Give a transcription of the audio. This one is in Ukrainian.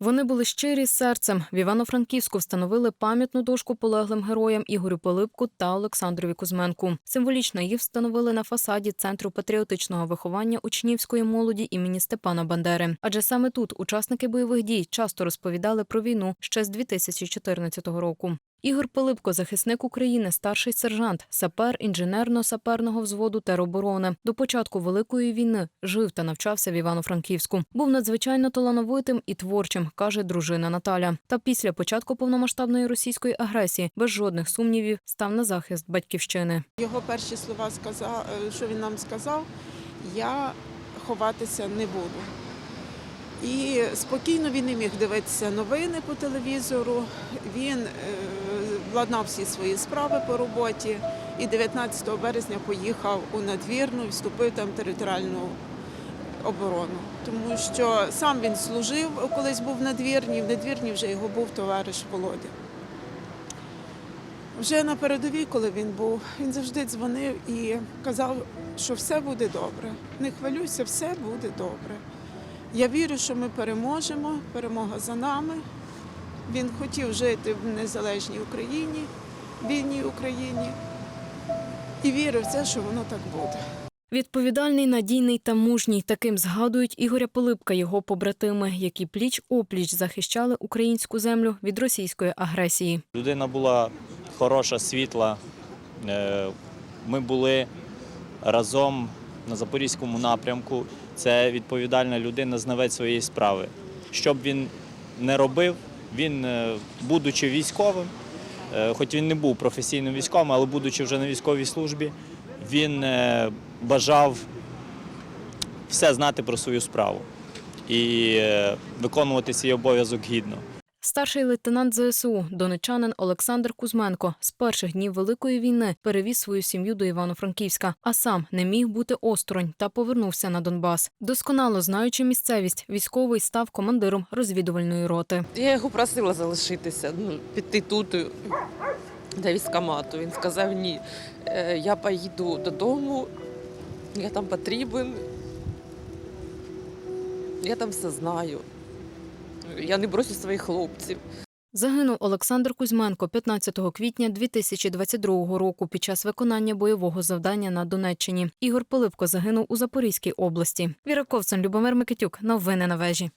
Вони були щирі з серцем. В Івано-Франківську встановили пам'ятну дошку полеглим героям Ігорю Пилипку та Олександрові Кузьменку. Символічно їх встановили на фасаді Центру патріотичного виховання учнівської молоді імені Степана Бандери. Адже саме тут учасники бойових дій часто розповідали про війну ще з 2014 року. Ігор Пилипко, захисник України, старший сержант, сапер інженерно-саперного взводу тероборони. До початку великої війни жив та навчався в Івано-Франківську. Був надзвичайно талановитим і творчим, каже дружина Наталя. Та після початку повномасштабної російської агресії без жодних сумнівів став на захист батьківщини. Його перші слова сказав, е, що він нам сказав, я ховатися не буду. І спокійно він не міг дивитися новини по телевізору. Він владнав всі свої справи по роботі і 19 березня поїхав у надвірну і вступив там в територіальну оборону. Тому що сам він служив, колись був в надвірні, в надвірні вже його був товариш Володя. Вже на передовій, коли він був, він завжди дзвонив і казав, що все буде добре. Не хвилюйся, все буде добре. Я вірю, що ми переможемо, перемога за нами. Він хотів жити в незалежній Україні, вільній Україні. І вірив в це, що воно так буде. Відповідальний, надійний та мужній. Таким згадують Ігоря Пилипка, його побратими, які пліч опліч захищали українську землю від російської агресії. Людина була хороша, світла. Е, Ми були разом на Запорізькому напрямку. Це відповідальна людина, знавець своєї справи. Що б він не робив, він, е, будучи військовим, е, хоч він не був професійним військовим, але будучи вже на військовій службі, він е, бажав все знати про свою справу і виконувати свій обов'язок гідно. Старший лейтенант ЗСУ, донечанин Олександр Кузьменко, з перших днів Великої війни перевіз свою сім'ю до Івано-Франківська, а сам не міг бути осторонь та повернувся на Донбас. Досконало знаючи місцевість, військовий став командиром розвідувальної роти. Я його просила залишитися, ну, піти тут е, до військкомату. Він сказав ні. Е, Я поїду додому, я там потрібен. Я там все знаю. Я не брошу своїх хлопців. Загинув Олександр Кузьменко 15 квітня 2022 року під час виконання бойового завдання на Донеччині. Ігор Пилипко загинув у Запорізькій області. Віра Ковцин, Любомир Микитюк. Новини на вежі.